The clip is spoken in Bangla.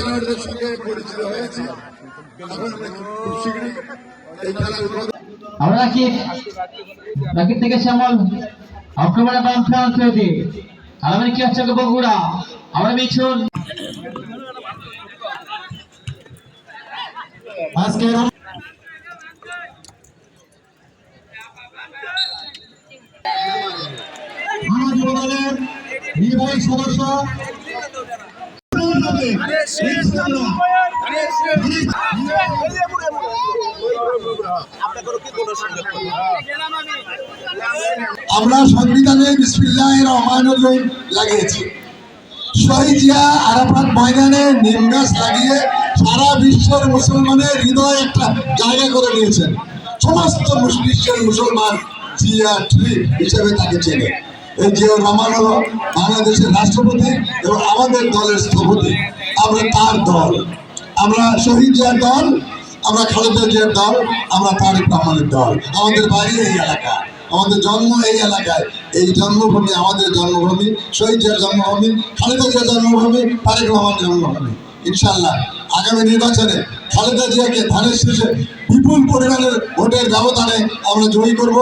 খেলোয়াড়দের সঙ্গে পরিচিত হয়েছি। খুব শীঘ্রই এই খেলা উদ্বোধন আমরা রাকিব রাকিব থেকে শ্যামল, অক্টোবরে বাম ফ্রান্স হয়েছে আলামের কি হচ্ছে বগুড়া? আমরা মিছুন আমাদের দলের নির্বাহী সদস্য আমরা সংবিধানে বিসমিল্লাহ রহমানুর রহিম লাগিয়েছি। শহীদ জিয়া আরাফাত ময়দানে নিমগাছ লাগিয়ে সারা বিশ্বের মুসলমানের হৃদয় একটা জায়গা করে নিয়েছেন সমস্ত মুস- বিশ্বের মুসলমান জিয়া ট্রি হিসেবে তাকে চেনে। এই জিয়া রহমান হলো বাংলাদেশের রাষ্ট্রপতি এবং আমাদের দলের স্থপতি আমরা তার দল। আমরা শহীদ জিয়ার দল, আমরা খালেদা জিয়ার দল, আমরা তারেক রহমানের দল। আমাদের বাড়ি এই এলাকা। আমাদের জন্ম এই এলাকায়। এই জন্মভূমি আমাদের জন্মভূমি, শহীদ জিয়ার জন্মভূমি, খালেদা জিয়ার জন্মভূমি, তারেক রহমানের জন্মভূমি। ইনশাল্লাহ আগামী নির্বাচনে খালেদা জিয়াকে ধানের শেষে বিপুল পরিমাণের ভোটের ব্যবধানে আমরা জয়ী করব।